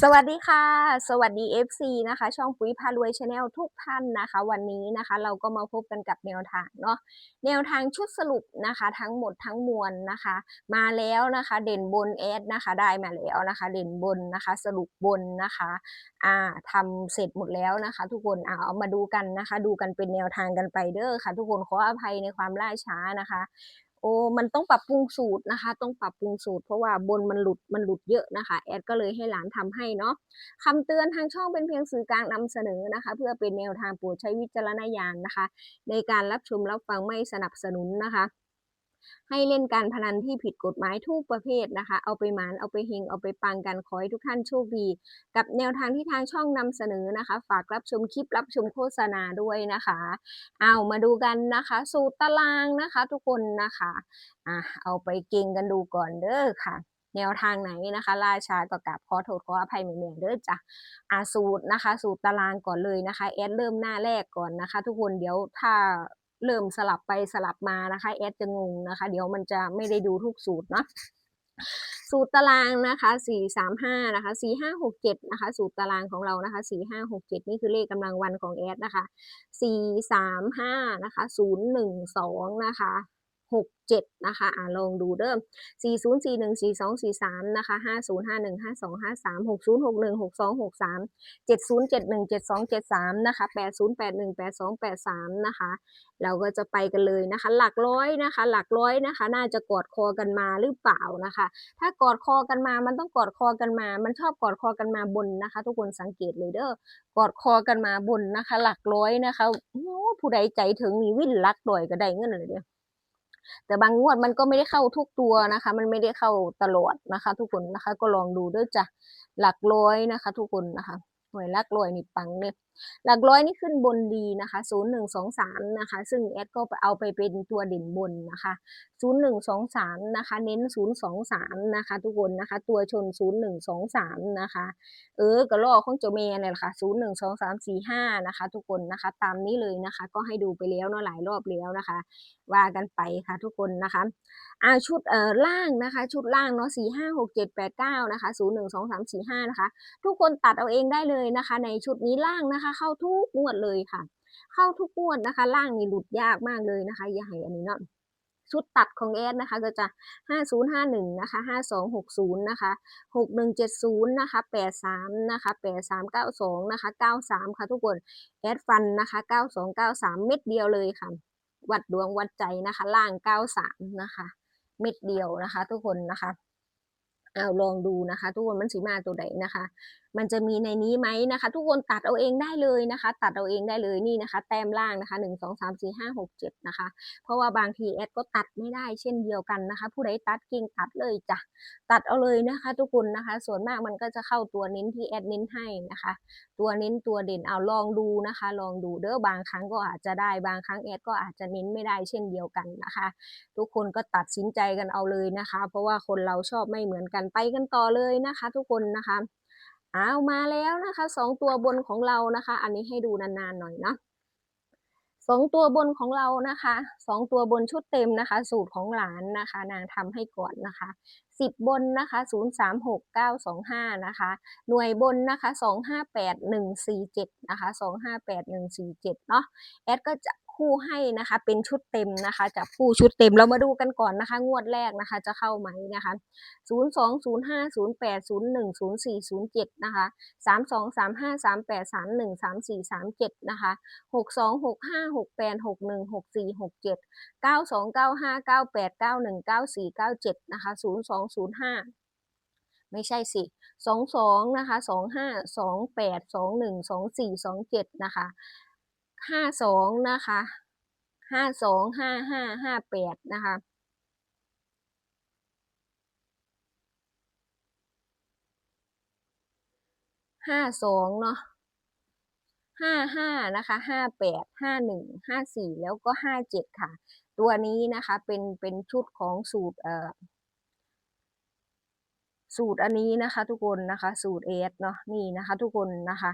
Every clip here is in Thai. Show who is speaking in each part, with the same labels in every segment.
Speaker 1: สวัสดีค่ะ สวัสดี FC นะคะ ช่องปุ๋ยพารวยชาแนลทุกท่านนะคะ วันนี้นะคะ เราก็มาพบกันกับแนวทางเนาะแนวทางชุดสรุปนะคะ ทั้งหมดทั้งมวลนะคะ มาแล้วนะคะ เด่นบนแอดนะคะ ได้มาแล้วนะคะ เด่นบนนะคะ สรุปบนนะคะอ่าทำเสร็จหมดแล้วนะคะ ทุกคนอ่าเอามาดูกันนะคะ ดูกันเป็นแนวทางกันไปเด้อค่ะ ทุกคนขออภัยในความล่าช้านะคะ โอ้มันต้องปรับปรุงสูตรนะคะ ต้องปรับปรุงสูตร เพราะว่าบนมันหลุดมันหลุดเยอะนะคะ แอดก็เลยให้หลานทำให้เนาะคำเตือนทางช่องเป็นเพียงสื่อกลางนำเสนอนะคะ เพื่อเป็นแนวทางโปรดใช้วิจารณญาณนะคะ ในการรับชมรับฟังไม่สนับสนุนนะคะ ให้เล่นการพนันที่ผิดกฎหมายทุกประเภทนะคะ เอาไปหมานเอาไปเฮงเอาไปปังกันขอให้ทุกท่านโชคดี กับแนวทางที่ทางช่องนำเสนอนะคะ ฝากรับชมคลิปรับชมโฆษณาด้วยนะคะเอามาดูกันนะคะ สูตรตารางนะคะ ทุกคนนะคะอะเอาไปเก่งกันดูก่อนเด้อค่ะแนวทางไหนนะคะล่าช้าก็กราบขอโทษขออภัยแม่ๆเด้อจ้ะอาสูตรนะคะ สูตรตารางก่อนเลยนะคะแอดเริ่มหน้าแรกก่อนนะคะ ทุกคนเดี๋ยวถ้า เริ่มสลับไปสลับมานะคะแอดจะงงนะคะ เดี๋ยวมันจะไม่ได้ดูทุกสูตรเนาะสูตรตารางนะคะสี่สามห้านะคะสี่ห้าหกเจ็ดนะคะสูตรตารางของเรานะคะสี่ห้าหกเจ็ดนี่คือเลขกำลังวันของแอดนะคะสี่สามห้านะคะศูนย์หนึ่งสองนะคะ หกเจ็ดนะคะอ่าลองดูเดิมสี่ศูนย์สี่หนึ่งสี่สองสี่สามนะคะห้าศูนย์ห้าหนึ่งห้าสองห้าสามหกศูนย์หกหนึ่งหกสองหกสามเจ็ดศูนย์เจ็ดหนึ่งเจ็ดสองเจ็ดสามนะคะแปดศูนย์แปดหนึ่งแปดสองแปดสามนะคะ เราก็จะไปกันเลยนะคะ หลักร้อยนะคะ หลักร้อยนะคะ น่าจะกอดคอกันมาหรือเปล่านะคะ ถ้ากอดคอกันมา มันต้องกอดคอกันมา มันชอบกอดคอกันมาบนนะคะ ทุกคนสังเกตเลยเด้อกอดคอกันมาบนนะคะ หลักร้อยนะคะโอ้ผู้ใดใจถึงมีวิ่นลักดอยก็ได้เงินเลยเดียว แต่บางงวดมันก็ไม่ได้เข้าทุกตัวนะคะ มันไม่ได้เข้าตลอดนะคะ ทุกคนนะคะ ก็ลองดูด้วยจ้ะหลักร้อยนะคะ ทุกคนนะคะ วยลักร้อยนี่ปังเนี่ยหลักร้อยนี่ขึ้นบนดีนะคะ0123นะคะ ซึ่งแอดก็เอาไปเป็นตัวเด่นบนนะคะ0123นะคะ เน้น023นะคะ ทุกคนนะคะ ตัวชน0123นะคะ เออกระลอกของเจ้าเมย์เนี่ยแหละค่ะ012345นะคะ ทุกคนนะคะ ตามนี้เลยนะคะ ก็ให้ดูไปแล้วเนาะหลายรอบแล้วนะคะ ว่ากันไปค่ะทุกคนนะคะอาชุดเอ่อล่างนะคะ ชุดล่างเนาะ4 5 6 7 8 9นะคะ0 1 2 3 4 5นะคะ ทุกคนตัดเอาเองได้เลยนะคะ ในชุดนี้ล่างนะคะ เข้าทุกงวดเลยค่ะ เข้าทุกงวดนะคะ ล่างนี่หลุดยากมากเลยนะคะอย่าให้อันนี้เนาะชุดตัดของแอดนะคะก็จะ 5051 นะคะ 5260 นะคะ 6170 นะคะ 83 นะคะ 8392 นะคะ 93 ค่ะทุกคนแอดฟันนะคะ 9293 เม็ดเดียวเลยค่ะ วัดดวงวัดใจนะคะ ล่าง 93 นะคะ เม็ดเดียวนะคะ ทุกคนนะคะ เอาลองดูนะคะ ทุกคนมันสีมาตัวใดนะคะมันจะมีในนี้ไหมนะคะ ทุกคนตัดเอาเองได้เลยนะคะ ตัดเอาเองได้เลยนี่นะคะ แต้มล่างนะคะหนึ่งสองสามสี่ห้าหกเจ็ดนะคะ เพราะว่าบางทีแอดก็ตัดไม่ได้เช่นเดียวกันนะคะ ผู้ใดตัดเก่งตัดเลยจ้ะตัดเอาเลยนะคะ ทุกคนนะคะ ส่วนมากมันก็จะเข้าตัวเน้นที่แอดเน้นให้นะคะ ตัวเน้นตัวเด่นเอาลองดูนะคะ ลองดูเด้อบางครั้งก็อาจจะได้บางครั้งแอดก็อาจจะเน้นไม่ได้เช่นเดียวกันนะคะ ทุกคนก็ตัดสินใจกันเอาเลยนะคะ เพราะว่าคนเราชอบไม่เหมือนกันไปกันต่อเลยนะคะ ทุกคนนะคะ อามาแล้วนะคะสองตัวบนของเรานะคะ อันนี้ให้ดูนานๆหน่อยเนาะสองตัวบนของเรานะคะสองตัวบนชุดเต็มนะคะ สูตรของหลานนะคะ นางทำให้ก่อนนะคะสิบบนนะคะศูนย์สามหกเก้าสองห้านะคะ หน่วยบนนะคะสองห้าแปดหนึ่งสี่เจ็ดนะคะสองห้าแปดหนึ่งสี่เจ็ดเนาะแอดก็จะ คู่ให้นะคะ เป็นชุดเต็มนะคะจับคู่ชุดเต็มเรามาดูกันก่อนนะคะ งวดแรกนะคะ จะเข้าไหมนะคะ0 2 0 5 0 8 0 1 0 4 0 7นะคะ3 2 3 5 3 8 3 1 3 4 3 7นะคะ6 2 6 5 6 8 6 1 6 4 6 7 9 2 9 5 9 8 9 1 9 4 9 7นะคะ0 2 0 5ไม่ใช่สิ22นะคะ2528212427นะคะ ห้าสองนะคะห้าสองห้าห้าห้าแปดนะคะห้าสองเนาะห้าห้านะคะห้าแปดห้าหนึ่งห้าสี่แล้วก็ห้าเจ็ดค่ะ ตัวนี้นะคะเป็นเป็นชุดของสูตรเอ่อสูตรอันนี้นะคะ ทุกคนนะคะ สูตรเอสเนาะนี่นะคะ ทุกคนนะคะ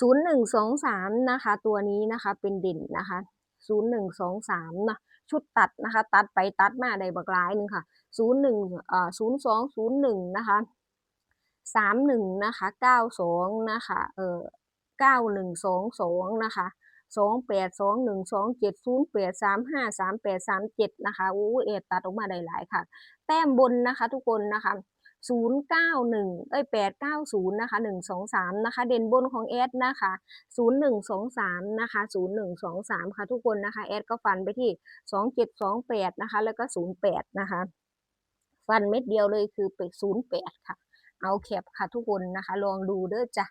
Speaker 1: ศูนย์หนึ่งสองสามนะคะ ตัวนี้นะคะเป็นเด่นนะคะศูนย์หนึ่งสองสามนะชุดตัดนะคะ ตัดไปตัดมาได้บักหลายหนึ่งค่ะศูนย์หนึ่งอ่าศูนย์สองศูนย์หนึ่งนะคะสามหนึ่งนะคะเก้าสองนะคะ เออเก้าหนึ่งสองสองนะคะสองแปดสองหนึ่งสองเจ็ดศูนย์แปดสามห้าสามแปดสามเจ็ดนะคะอู้เอตัดออกมาได้หลายค่ะ แต้มบนนะคะ ทุกคนนะคะ ศูนย์เก้าหนึ่งเอ้ยแปดเก้าศูนย์นะคะหนึ่งสองสามนะคะ เด่นบนของแอดนะคะศูนย์หนึ่งสองสามนะคะศูนย์หนึ่งสองสามค่ะทุกคนนะคะแอดก็ฟันไปที่สองเจ็ดสองแปดนะคะ แล้วก็ศูนย์แปดนะคะ ฟันเม็ดเดียวเลยคือไปศูนย์แปดค่ะ เอาแคปค่ะทุกคนนะคะ ลองดูเด้อจ้ะ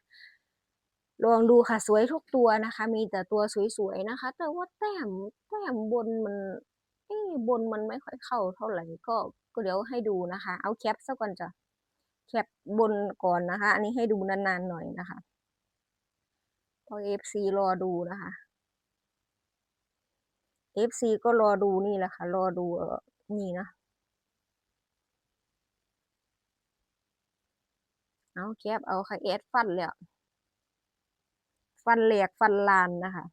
Speaker 1: ลองดูค่ะสวยทุกตัวนะคะ มีแต่ตัวสวยๆนะคะ แต่ว่าแต้มแต้มบนมัน เอ้บนมันไม่ค่อยเข้าเท่าไหร่ก็ก็เดี๋ยวให้ดูนะคะ เอาแคปซะก่อนจ้ะแคปบนก่อนนะคะ อันนี้ให้ดูนานๆหน่อยนะคะพราะเอฟซีรอดูนะคะเอฟซีก็รอดูนี่แหละค่ะ รอดูเออนี่นะเอาแคปเอาค่ะเอสฟันแล้ว ฟันแหลกฟันลานนะคะ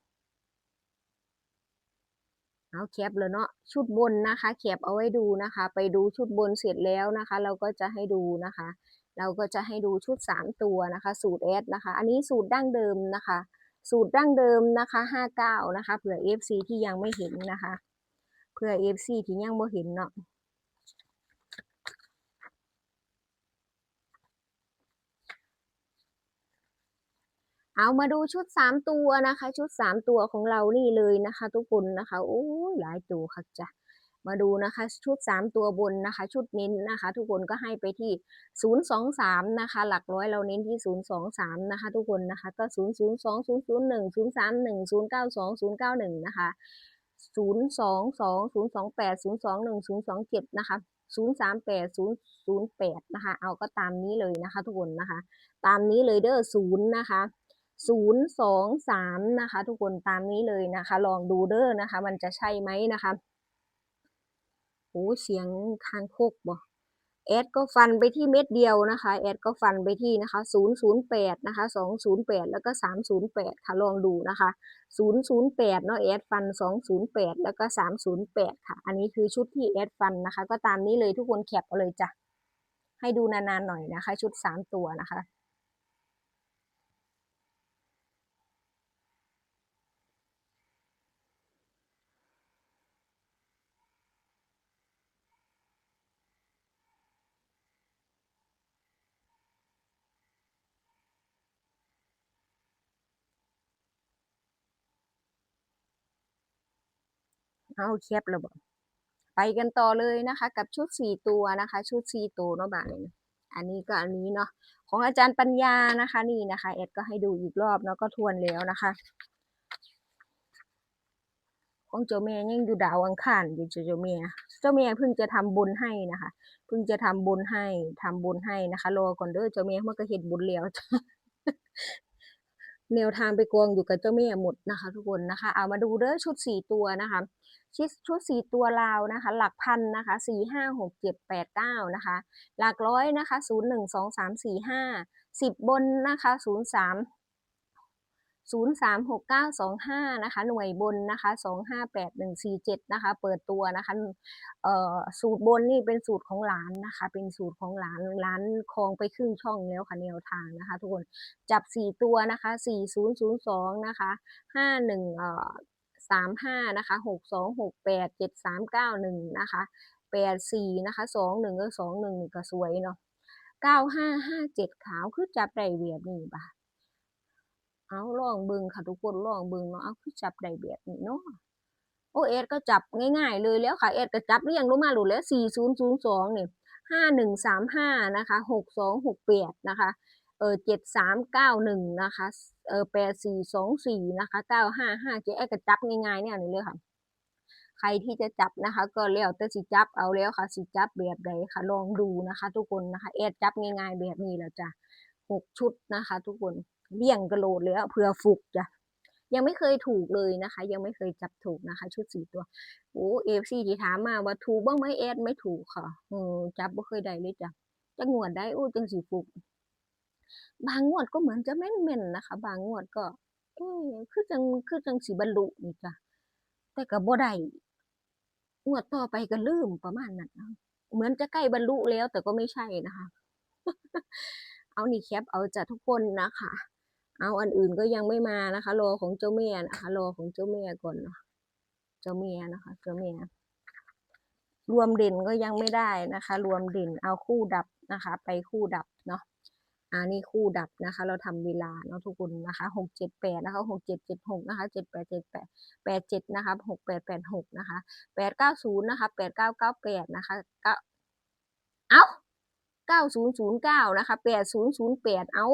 Speaker 1: เอาแคปเลยเนาะชุดบนนะคะแคปเอาไว้ดูนะคะ ไปดูชุดบนเสร็จแล้วนะคะ เราก็จะให้ดูนะคะ เราก็จะให้ดูชุดสามตัวนะคะ สูตรเอสนะคะ อันนี้สูตรดั้งเดิมนะคะ สูตรดั้งเดิมนะคะห้าเก้านะคะเผื่อ FC ที่ยังไม่เห็นนะคะ เผื่อ FC ที่ยังไม่เห็นเนาะ เอามาดูชุดสามตัวนะคะ ชุดสามตัวของเรานี่เลยนะคะ ทุกคนนะคะโอ้ยหลายตัวค่ะจ้ะมาดูนะคะชุดสามตัวบนนะคะ ชุดเน้นนะคะ ทุกคนก็ให้ไปที่ศูนย์สองสามนะคะ หลักร้อยเราเน้นที่ศูนย์สองสามนะคะ ทุกคนนะคะก็ศูนย์ศูนย์สองศูนย์ศูนย์หนึ่งศูนย์สามหนึ่งศูนย์เก้าสองศูนย์เก้าหนึ่งนะคะศูนย์สองสองศูนย์สองแปดศูนย์สองหนึ่งศูนย์สองเจ็ดนะคะศูนย์สามแปดศูนย์ศูนย์แปดนะคะ เอาก็ตามนี้เลยนะคะ ทุกคนนะคะ ตามนี้เลยเด้อศูนย์นะคะ ศูนย์สองสามนะคะ ทุกคนตามนี้เลยนะคะ ลองดูเด้อนะคะ มันจะใช่ไหมนะคะโอ้เสียงคางคกบ่แอดก็ฟันไปที่เม็ดเดียวนะคะ แอดก็ฟันไปที่นะคะศูนย์ศูนย์แปดนะคะสองศูนย์แปดแล้วก็สามศูนย์แปดค่ะ ลองดูนะคะศูนย์ศูนย์แปดเนาะ แอดฟันสองศูนย์แปดแล้วก็สามศูนย์แปดค่ะ อันนี้คือชุดที่แอดฟันนะคะ ก็ตามนี้เลยทุกคนแคปเอาเลยจ้ะ ให้ดูนานๆหน่อยนะคะ ชุดสามตัวนะคะ เอาแคปแล้วบ่ไปกันต่อเลยนะคะ กับชุดสี่ตัวนะคะ ชุดสี่ตัวเนาะบ่าเลยอันนี้ก็อันนี้เนาะของอาจารย์ปัญญานะคะนี่นะคะแอดก็ให้ดูอีกรอบเนาะก็ทวนแล้วนะคะ ของเจ้าแม่ยังอยู่ดาวอังคารอยู่เจ้าแม่เจ้าแม่เพิ่งจะทำบุญให้นะคะเพิ่งจะทำบุญให้ทำบุญให้นะคะรอก่อนเด้อเจ้าแม่เมื่อก็เห็นบุญแล้ว แนวทางไปกองอยู่กับเจ้าแม่หมดนะคะ ทุกคนนะคะ เอามาดูเด้อชุดสี่ตัวนะคะชุดชุดสี่ตัวลาวนะคะ หลักพันนะคะสี่ห้าหกเจ็ดแปดเก้านะคะ หลักร้อยนะคะศูนย์หนึ่งสองสามสี่ห้าสิบบนนะคะศูนย์สาม ศูนย์สามหกเก้าสองห้านะคะ หน่วยบนนะคะสองห้าแปดหนึ่งสี่เจ็ดนะคะ เปิดตัวนะคะเอ่อสูตรบนนี่เป็นสูตรของหลานนะคะ เป็นสูตรของหลานหลานคลองไปครึ่งช่องแล้วค่ะแนวทางนะคะ ทุกคนจับสี่ตัวนะคะสี่ศูนย์ศูนย์สองนะคะห้าหนึ่งเอ่อสามห้านะคะหกสองหกแปดเจ็ดสามเก้าหนึ่งนะคะแปดสี่นะคะสองหนึ่งก็สองหนึ่งก็สวยเนาะเก้าห้าห้าเจ็ดขาวคือจับได้แบบนี้บ่ะ เอาลองเบิงค่ะทุกคนลองเบิงเนาะเอาคือจับได้แบบนี้เนาะโอเอสก็จับง่าย ๆ เลยแล้วค่ะเอสก็จับเรียงลงมาหลุดแล้วสี่ศูนย์ศูนย์สองเนี่ยห้าหนึ่งสามห้านะคะหกสองหกแปดนะคะเออเจ็ดสามเก้าหนึ่งนะคะเออแปดสี่สองสี่นะคะเก้าห้าห้าเจ๊ก็จับง่ายๆเนี่ยนี่เลยค่ะ ใครที่จะจับนะคะ ก็แล้วแต่สิจับเอาแล้วค่ะสิจับแบบใดค่ะ ลองดูนะคะ ทุกคนนะคะแอดจับง่ายๆแบบนี้แล้วจ้ะหกชุดนะคะ ทุกคน เลี่ยงกระโดดแล้วเผื่อฟุกจ้ะยังไม่เคยถูกเลยนะคะ ยังไม่เคยจับถูกนะคะ ชุดสี่ตัวโอ้เอฟซีที่ถามมาว่าถูกบ้างไหมแอดไม่ถูกค่ะเออจับไม่เคยได้เลยจ้ะจะงวดได้อู้จังสีฟุก บางงวดก็เหมือนจะแม่นๆนะคะ บางงวดก็เอ๊ะคือจังคือจังสีบรรลุนี่จ้ะแต่ก็บ่ได้งวดต่อไปก็ลืมประมาณนั้นเหมือนจะใกล้บรรลุแล้วแต่ก็ไม่ใช่นะคะ เอานี่แคปเอาจ้ะทุกคนนะคะ เอาอันอื่นก็ยังไม่มานะคะ รอของเจ้าแม่นะคะรอของเจ้าแม่ก่อนเนาะเจ้าแม่นะคะ เจ้าแม่รวมเด่นก็ยังไม่ได้นะคะ รวมเด่นเอาคู่ดับนะคะ ไปคู่ดับเนาะอันนี้คู่ดับนะคะ เราทำเวลาเนาะทุกคนนะคะหกเจ็ดแปดนะคะหกเจ็ดเจ็ดหกนะคะเจ็ดแปดเจ็ดแปดแปดเจ็ดนะคะหกแปดแปดหกนะคะแปดเก้าศูนย์นะคะแปดเก้าเก้าแปดนะคะเก้าเอ้าเก้าศูนย์ศูนย์เก้านะคะแปดศูนย์ศูนย์แปดเอ้า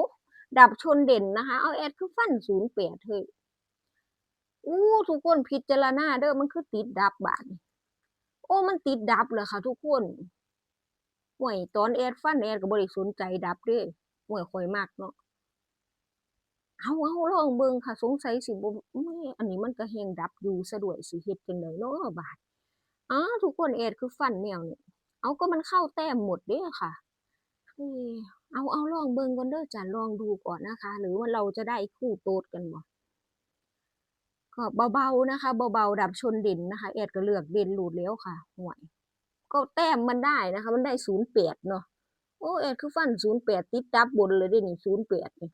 Speaker 1: ดับชนเด่นนะคะ เอาแอดคือฟันศูนย์แปดเฮ้ยอู้ทุกคนพิจารณาเด้อมันคือติดดับบาดนี้โอ้มันติดดับเหรอคะทุกคนห่วยตอนแอดฟันแอดก็บบริสนใจดับด้วยห่วยข่อยมากเนาะเอาเอาลองเบิ่งค่ะ สงสัยสิบ่แม่อันนี้มันก็แฮงดับอยู่ซะดวยสิเฮ็ดจังไดเนาะบาดอ๋อทุกคนแอดคือฟันแนวนี้เอาก็มันเข้าแต้มหมดเด้ค่ะ เอาเอาลองเบิ่งก่อนเด้อจ้ะลองดูก่อนนะคะ หรือว่าเราจะได้คู่โต๊ดกันบ่ก็เบาๆนะคะเบาๆดับชนเด่นนะคะแอดก็เลือกเด่นหลุดแล้วค่ะห่วยก็แต้มมันได้นะคะ มันได้08เนาะโอ้แอดคือฟัน08ติดดับบนเลยเด้นี่08นี่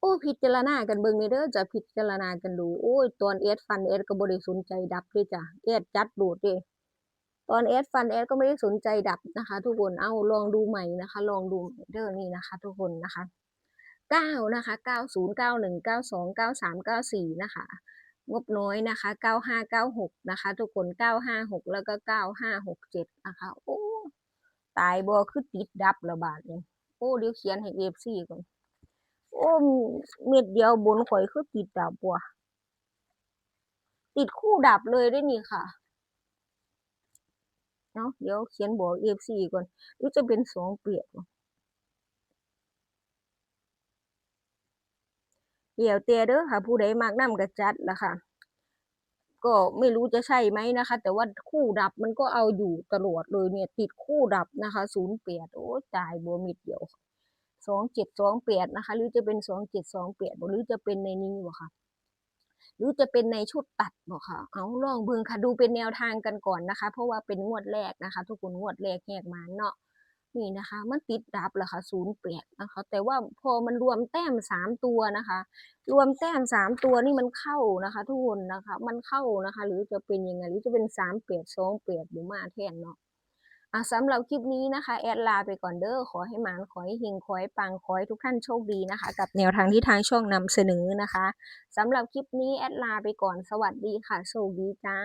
Speaker 1: โอ้พิจารณากันเบิ่งนี่เด้อจะพิจารณากันดูโอ้ยตอนแอดฟันแอดก็บ่ได้สนใจดับเด้จ้ะแอดจัดโดดเด้ ตอนแอดฟันแอดก็ไม่ได้สนใจดับนะคะ ทุกคนเอาลองดูใหม่นะคะ ลองดูเด้อนี่นะคะ ทุกคนนะคะ9นะคะ90 91 92 93 94นะคะงบน้อยนะคะ 9596 นะคะ ทุกคน 956 แล้วก็ 9567 นะคะ โอ้ ตายบ่คือติดดับระบาดนี่ยโอ้ เดี๋ยวเขียนให้ FC ก่อน โอ้ เม็ดเดียวบนข่อยคือติดดับว่ะติดคู่ดับเลยได้นี่ค่ะ นาะเดี๋ยวเขียนบอก FC ก่อนหรือจะเป็นสองเปียกเดี๋ยวแต่เด้อค่ะ ผู้ใดมักนำก็จัดล่ะค่ะ ก็ไม่รู้จะใช่ไหมนะคะ แต่ว่าคู่ดับมันก็เอาอยู่ตลอดเลยเนี่ย ติดคู่ดับนะคะ08โอ้ยตายบ่เม็ดเดียว2728นะคะ หรือจะเป็น2728บ่หรือจะเป็นในนี้บ่ค่ะ หรือจะเป็นในชุดตัดบ่ค่ะ เอาลองเบิ่งค่ะดูเป็นแนวทางกันก่อนนะคะ เพราะว่าเป็นงวดแรกนะคะ ทุกคนงวดแรกแหกมาเนาะนี่นะคะ มันติดดับล้วค่ะ08นย์แปดนะคะ แต่ว่าพอมันรวมแต้มสามตัวนะคะ รวมแต้มสามตัวนี่มันเข้านะคะ ทุกคนนะคะ มันเข้านะคะ หรือจะเป็นยังไงหรือจะเป็น38 28หรือมาแทนเนาะ อะสำหรับคลิปนี้นะคะ แอดลาไปก่อนเด้อขอให้หมานขอให้เฮงขอให้ปังขอให้ทุกท่านโชคดีนะคะ กับแนวทางที่ทางช่องนำเสนอนะคะสำหรับคลิปนี้แอดลาไปก่อนสวัสดีค่ะโชคดีจ้า